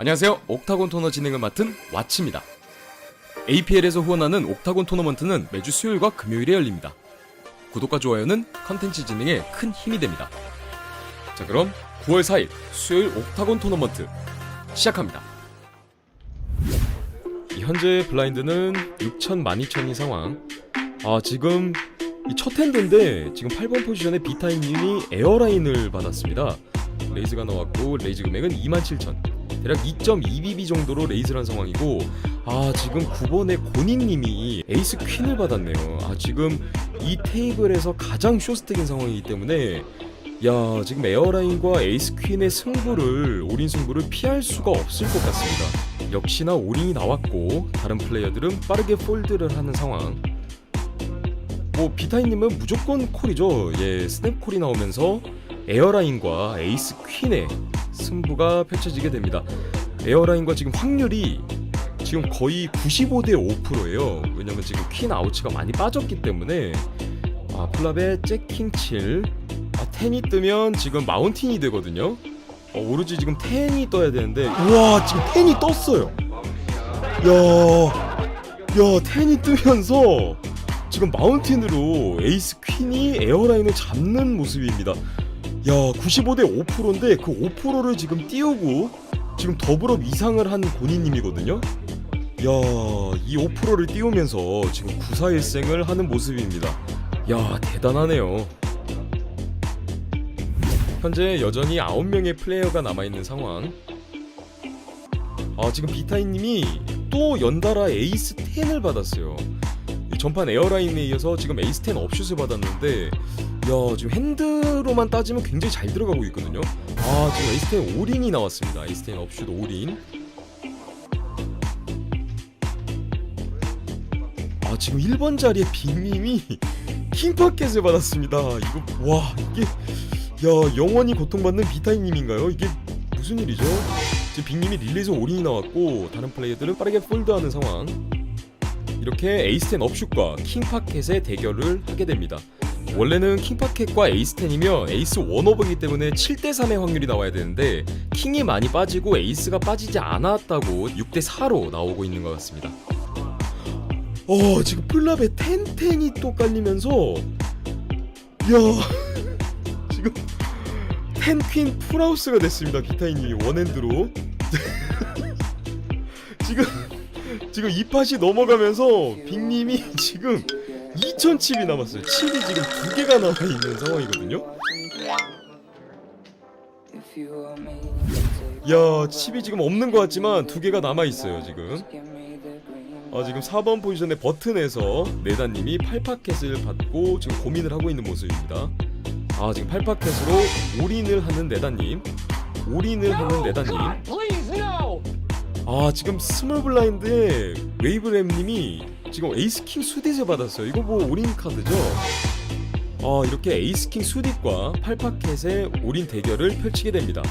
안녕하세요. 옥타곤 토너 진행을 맡은 왓츠입니다. APL에서 후원하는 옥타곤 토너먼트는 매주 수요일과 금요일에 열립니다. 구독과 좋아요는 컨텐츠 진행에 큰 힘이 됩니다. 자, 그럼 9월 4일 수요일 옥타곤 토너먼트 시작합니다. 이 현재 블라인드는 6천 12,000이 상황. 아, 지금 이첫 핸드인데 지금 8번 포지션에 비타임님이 에어라인을 받았습니다. 레이즈가 나왔고 레이즈 금액은 27,000. 대략 2.2BB 정도로 레이즈란 상황이고 아 지금 9번에 고니님이 에이스 퀸을 받았네요. 아 지금 이 테이블에서 가장 쇼스택인 상황이기 때문에 야 지금 에어라인과 에이스 퀸의 승부를 올인 승부를 피할 수가 없을 것 같습니다. 역시나 올인이 나왔고 다른 플레이어들은 빠르게 폴드를 하는 상황. 뭐 비타이님은 무조건 콜이죠. 예 스냅 콜이 나오면서 에어라인과 에이스 퀸의 승부가 펼쳐지게 됩니다. 에어라인과 지금 확률이 지금 거의 95대 5%예요. 왜냐면 지금 퀸 아우치가 많이 빠졌기 때문에 아 플랍에 잭킹 7 아, 10이 뜨면 지금 마운틴이 되거든요. 어, 오로지 지금 10이 떠야 되는데 우와 지금 10이 떴어요. 야, 야 10이 뜨면서 지금 마운틴으로 에이스 퀸이 에어라인을 잡는 모습입니다. 야 95대 5%인데 그 5%를 지금 띄우고 지금 더블업 이상을 한 고니님이거든요. 야이 5%를 띄우면서 지금 94일생을 하는 모습입니다. 야 대단하네요. 현재 여전히 9명의 플레이어가 남아있는 상황. 아 지금 비타이님이 또 연달아 에이스 10을 받았어요. 이 전판 에어라인에 이어서 지금 에이스 10 업슛을 받았는데 야 지금 핸드로만 따지면 굉장히 잘 들어가고 있거든요. 아 지금 에이스 10 올인이 나왔습니다. 에이스 10 업슛 올인. 아 지금 1번 자리에 빅님이 킹파켓을 받았습니다. 이거 와 이게 야 영원히 고통받는 비타이님인가요? 이게 무슨 일이죠? 지금 빅님이 릴레이서 올인이 나왔고 다른 플레이어들은 빠르게 폴드하는 상황. 이렇게 에이스10 업슛과 킹파켓의 대결을 하게 됩니다. 원래는 킹파켓과 에이스10이면 에이스 원오버이기 때문에 7대3의 확률이 나와야 되는데 킹이 많이 빠지고 에이스가 빠지지 않았다고 6대4로 나오고 있는 것 같습니다. 어 지금 플랍에 텐텐이 또 깔리면서 야 지금 텐퀸 풀하우스가 됐습니다 비타이님이 원핸드로 지금 지금 이 팟이 넘어가면서 빅님이 지금 2000 칩이 남았어요. 칩이 지금 두 개가 남아 있는 상황이거든요. 야 칩이 지금 없는 것 같지만 두 개가 남아 있어요 지금. 아 지금 4번 포지션의 버튼에서 네다님이 8파켓을 받고 지금 고민을 하고 있는 모습입니다. 아 지금 8파켓으로 올인을 하는 네다님, 올인을 하는 네다님. 아 지금 스몰 블라인드에 웨이브램님이 지금 에이스킹 수딧을 받았어요. 이거 뭐 올인 카드죠? 아 이렇게 에이스킹 수딧과 8파켓의 올인 대결을 펼치게 됩니다.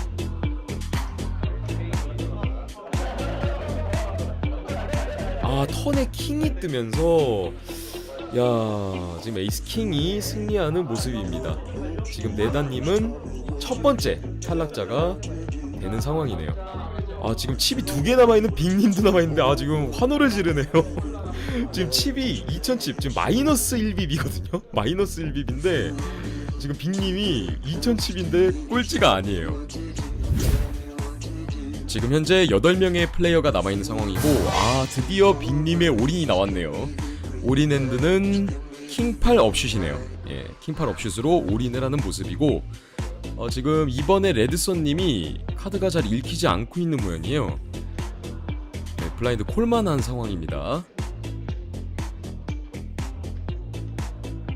아 턴에 킹이 뜨면서 야 지금 에이스 킹이 승리하는 모습입니다. 지금 네다님은 첫 번째 탈락자가 되는 상황이네요. 아 지금 칩이 두 개 남아 있는 빅님도 남아 있는데 아 지금 환호를 지르네요. 지금 칩이 2000칩 지금 마이너스 1빕이거든요. 마이너스 1빕인데 지금 빅님이 2000칩인데 꼴찌가 아니에요. 지금 현재 8명의 플레이어가 남아있는 상황이고 아 드디어 빅님의 올인이 나왔네요 올인핸드는 킹8 업슛이네요 예, 킹8 업슛으로 올인을 하는 모습이고 어, 지금 이번에 레드썬님이 카드가 잘 읽히지 않고 있는 모양이에요 네, 블라인드 콜만 한 상황입니다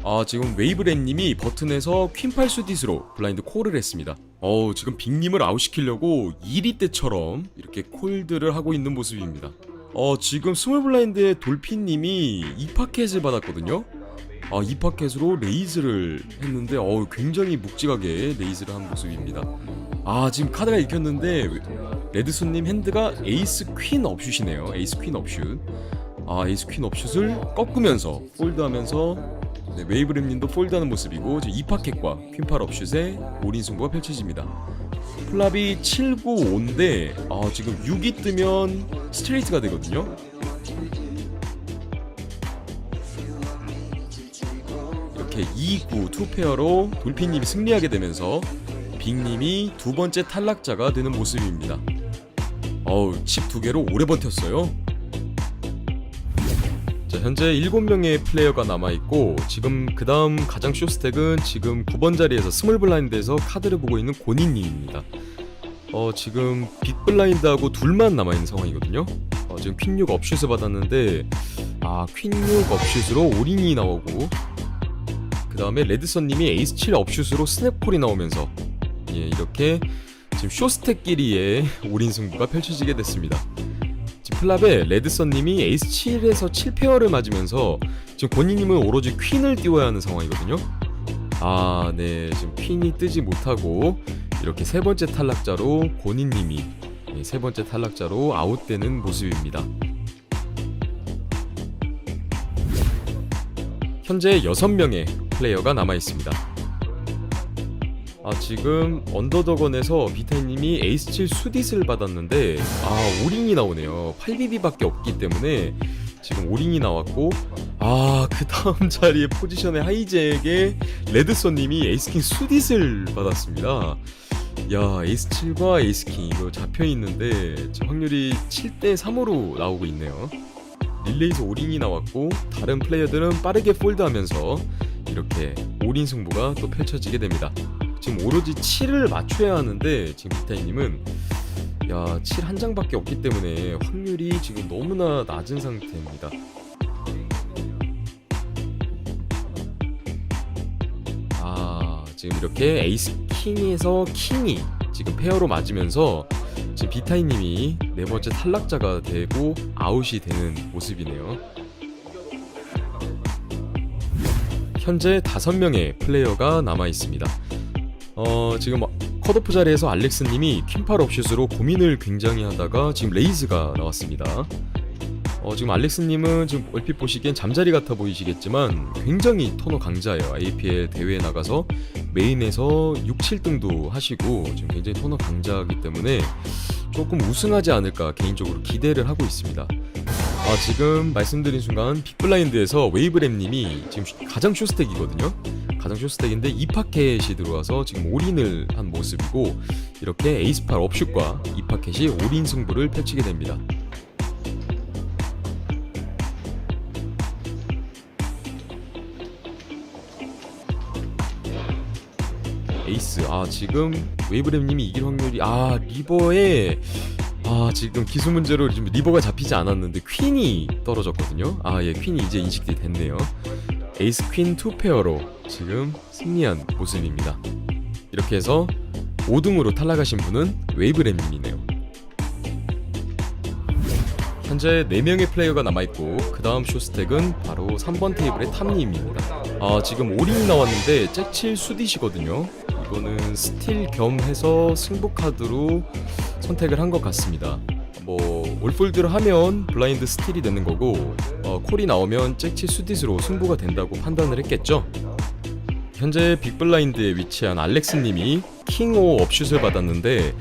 아 지금 웨이브랜님이 버튼에서 퀸8 수딧으로 블라인드 콜을 했습니다. 어우 지금 빅님을 아웃시키려고 2리 때처럼 이렇게 콜드를 하고 있는 모습입니다. 어 지금 스몰 블라인드의 돌핀님이 2파켓을 받았거든요. 아 2파켓으로 레이즈를 했는데 어우 굉장히 묵직하게 레이즈를 한 모습입니다. 아 지금 카드가 읽혔는데 레드손님 핸드가 에이스 퀸 업슛이네요. 에이스 퀸 업슛. 아 에이스 퀸 업슛을 꺾으면서 폴드하면서 네, 웨이브램님도 폴드하는 모습이고 지금 2파켓과 퀸팔 업슛의 올인 승부가 펼쳐집니다. 플랍이 7, 9, 5인데 아, 지금 6이 뜨면 스트레이트가 되거든요. 이렇게 2, 9, 2페어로 돌핀님이 승리하게 되면서 빅님이 두 번째 탈락자가 되는 모습입니다. 어우, 칩 두 개로 오래 버텼어요. 자, 현재 7명의 플레이어가 남아있고, 지금 그 다음 가장 쇼스택은 지금 9번 자리에서 스몰 블라인드에서 카드를 보고 있는 고니님입니다. 어, 지금 빅 블라인드하고 둘만 남아있는 상황이거든요. 어, 지금 퀸6 업슛을 받았는데, 아, 퀸6 업슛으로 올인이 나오고, 그 다음에 레드선님이 에이스 7 업슛으로 스냅콜이 나오면서, 예, 이렇게 지금 쇼스택끼리의 올인 승부가 펼쳐지게 됐습니다. 지금 플랍에 레드선님이 에이스 7에서 7페어를 맞으면서 지금 권희님은 오로지 퀸을 띄워야 하는 상황이거든요. 아, 네, 지금 퀸이 뜨지 못하고 이렇게 세 번째 탈락자로 권희님이 예, 세 번째 탈락자로 아웃되는 모습입니다. 현재 6명의 플레이어가 남아 있습니다. 아 지금 언더더건에서 비타님이 에이스 7 수디스를 받았는데 아 오링이 나오네요. 8BB밖에 없기 때문에 지금 오링이 나왔고 아 그 다음 자리에 포지션의 하이잭에 레드선님이 에이스킹 수디스를 받았습니다. 야 에이스 7과 에이스킹 이거 잡혀있는데 확률이 7대 3으로 나오고 있네요. 릴레이에서 오링이 나왔고 다른 플레이어들은 빠르게 폴드하면서 이렇게 올인 승부가 또 펼쳐지게 됩니다 지금 오로지 7을 맞춰야 하는데 지금 비타이님은 야, 7 한 장밖에 없기 때문에 확률이 지금 너무나 낮은 상태입니다. 아, 지금 이렇게 에이스 킹에서 킹이 지금 페어로 맞으면서 지금 비타이님이 네 번째 탈락자가 되고 아웃이 되는 모습이네요. 현재 다섯 명의 플레이어가 남아 있습니다. 어 지금 컷오프 자리에서 알렉스님이 퀸팔 업슛으로 고민을 굉장히 하다가 지금 레이즈가 나왔습니다. 어 지금 알렉스님은 지금 얼핏 보시기엔 잠자리 같아 보이시겠지만 굉장히 토너 강자예요. APL 대회에 나가서 메인에서 6, 7등도 하시고 지금 굉장히 토너 강자이기 때문에 조금 우승하지 않을까 개인적으로 기대를 하고 있습니다. 아 지금 말씀드린 순간 빅블라인드에서 웨이브램님이 지금 가장 쇼스택이거든요. 가장 쇼스택인데 이파켓이 들어와서 지금 올인을 한 모습이고 이렇게 에이스팔 업슛과 이파켓이 올인 승부를 펼치게 됩니다. 에이스 아 지금 웨이브램님이 이길 확률이 아 리버에 아 지금 기수 문제로 지금 리버가 잡히지 않았는데 퀸이 떨어졌거든요 아예 퀸이 이제 인식이 됐네요 에이스 퀸 2페어로 지금 승리한 모습입니다. 이렇게 해서 5등으로 탈락하신 분은 웨이브램님이네요. 현재 4명의 플레이어가 남아있고 그 다음 쇼스택은 바로 3번 테이블의 탐님입니다. 아 지금 올인이 나왔는데 잭칠 수디시거든요. 이거는 스틸 겸 해서 승부 카드로 선택을 한 것 같습니다 뭐 올폴드를 하면 블라인드 스틸이 되는 거고 어, 콜이 나오면 잭칠 수디스로 승부가 된다고 판단을 했겠죠 현재 빅블라인드에 위치한 알렉스님이 킹5 업슛을 받았는데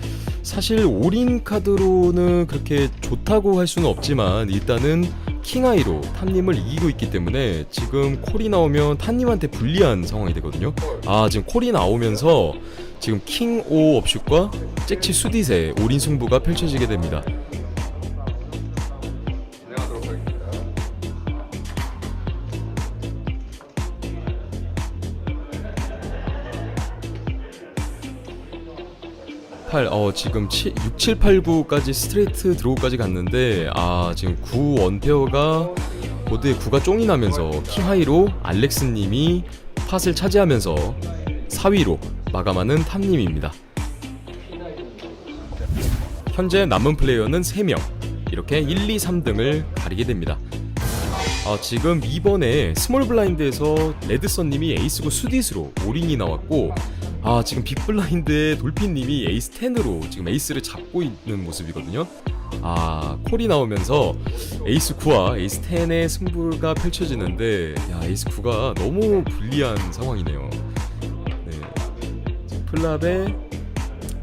사실 올인 카드로는 그렇게 좋다고 할 수는 없지만 일단은 킹아이로 탐님을 이기고 있기 때문에 지금 콜이 나오면 탐님한테 불리한 상황이 되거든요. 아 지금 콜이 나오면서 지금 킹5 업슛과 잭치 수디세 올인 승부가 펼쳐지게 됩니다. 팔, 어, 지금 7, 6, 7, 8, 9까지 스트레이트 드로우까지 갔는데, 아, 지금 9 원페어가 보드에 9가 쫑이 나면서 킹하이로 알렉스님이 팟을 차지하면서 4위로 마감하는 탐님입니다. 현재 남은 플레이어는 3명. 이렇게 1, 2, 3등을 가리게 됩니다. 아, 지금 이번에 스몰 블라인드에서 레드썬님이 에이스고 수디스로 올인이 나왔고 아 지금 빅블라인드의 돌핀님이 에이스 10으로 지금 에이스를 잡고 있는 모습이거든요. 아 콜이 나오면서 에이스 9와 에이스 10의 승부가 펼쳐지는데 야 에이스 9가 너무 불리한 상황이네요. 네. 지금 플랍에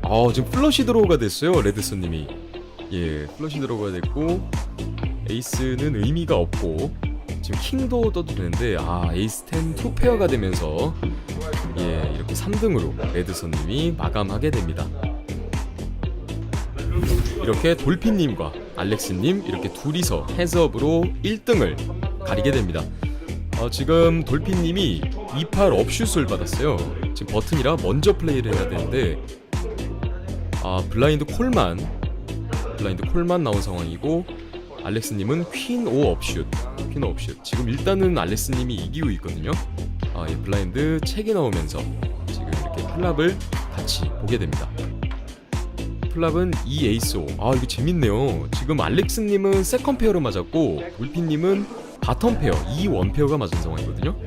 아아 지금 플러시 드로우가 됐어요 레드슨님이. 예 플러시 드로우가 됐고 에이스는 의미가 없고 지금 킹도 떠도 되는데 아 에이스 10 투페어가 되면서 예 이렇게 3등으로 레드슨님이 마감하게 됩니다. 이렇게 돌핀님과 알렉스님 이렇게 둘이서 헤즈업으로 1등을 가리게 됩니다. 어, 지금 돌핀님이 28 업슛을 받았어요. 지금 버튼이라 먼저 플레이를 해야 되는데 아 블라인드 콜만 블라인드 콜만 나온 상황이고 알렉스님은 퀸 오 업슛 퀸 오 업슛. 지금 일단은 알렉스님이 이기고 있거든요 아, 예, 블라인드 책이 나오면서 지금 이렇게 플랍을 같이 보게 됩니다 플랍은 2 에이스 5. 아 이거 재밌네요. 지금 알렉스님은 세컨 페어로 맞았고 돌핀님은 바텀 페어 2 원페어가 맞은 상황이거든요.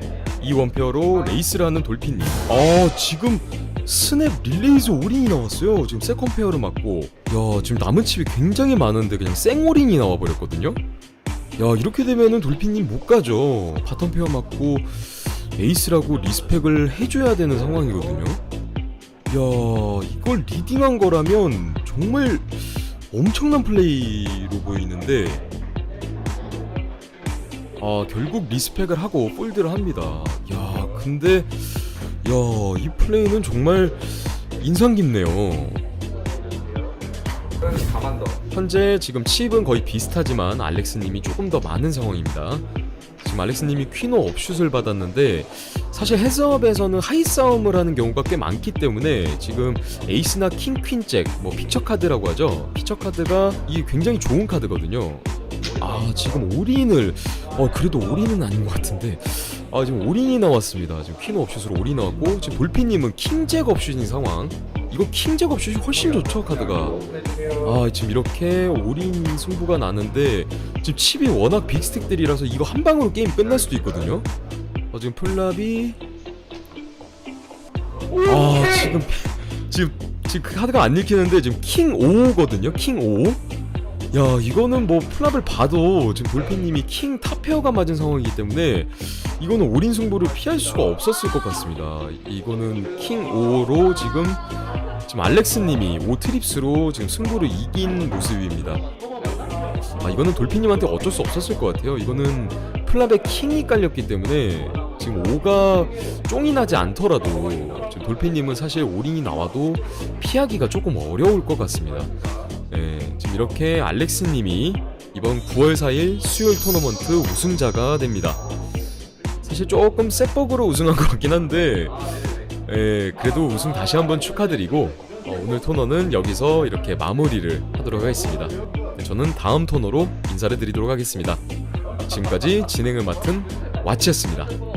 2 원페어로 레이스를 하는 돌핀님. 아 지금 스냅 릴레이즈 올인이 나왔어요. 지금 세컨 페어로 맞고. 야 지금 남은 칩이 굉장히 많은데 그냥 생 올인이 나와버렸거든요. 야 이렇게 되면은 돌핀님 못 가죠. 바텀 페어 맞고 에이스라고 리스펙을 해줘야 되는 상황이거든요. 야 이걸 리딩한 거라면 정말 엄청난 플레이로 보이는데 아 결국 리스펙을 하고 폴드를 합니다 야 근데 야 이 플레이는 정말 인상 깊네요. 현재 지금 칩은 거의 비슷하지만 알렉스님이 조금 더 많은 상황입니다. 지금 알렉스님이 퀸오 업슛을 받았는데 사실 헤즈업에서는 하이 싸움을 하는 경우가 꽤 많기 때문에 지금 에이스나 킹 퀸 잭 뭐 피처 카드라고 하죠. 피처 카드가 이게 굉장히 좋은 카드거든요. 아 지금 올인을 어 그래도 올인은 아닌 것 같은데 아 지금 올인이 나왔습니다. 지금 퀸오 업슛으로 올인 나왔고 지금 볼피님은 킹 잭 업슛인 상황. 이거 킹잭 업슛이 훨씬 좋죠 카드가. 아 지금 이렇게 올인 승부가 나는데 지금 칩이 워낙 빅스틱들이라서 이거 한 방으로 게임 끝날 수도 있거든요. 어 지금 플랍이 아 지금 지금 지금 그 카드가 안 읽히는데 지금 킹 5거든요. 킹 5. 야 이거는 뭐 플랍을 봐도 지금 볼피님이 킹 탑페어가 맞은 상황이기 때문에 이거는 올인 승부를 피할 수가 없었을 것 같습니다. 이거는 킹 5로 지금 지금 알렉스님이 5트립스로 지금 승부를 이긴 모습입니다. 아 이거는 돌핀님한테 어쩔 수 없었을 것 같아요. 이거는 플랍에 킹이 깔렸기 때문에 지금 5가 쫑이 나지 않더라도 지금 돌핀님은 사실 올인이 나와도 피하기가 조금 어려울 것 같습니다. 네, 지금 이렇게 알렉스님이 이번 9월 4일 수요일 토너먼트 우승자가 됩니다. 사실 조금 셋버그로 우승한 것 같긴 한데 예, 그래도 우승 다시 한번 축하드리고 어, 오늘 토너는 여기서 이렇게 마무리를 하도록 하겠습니다. 네, 저는 다음 토너로 인사를 드리도록 하겠습니다. 지금까지 진행을 맡은 와치였습니다.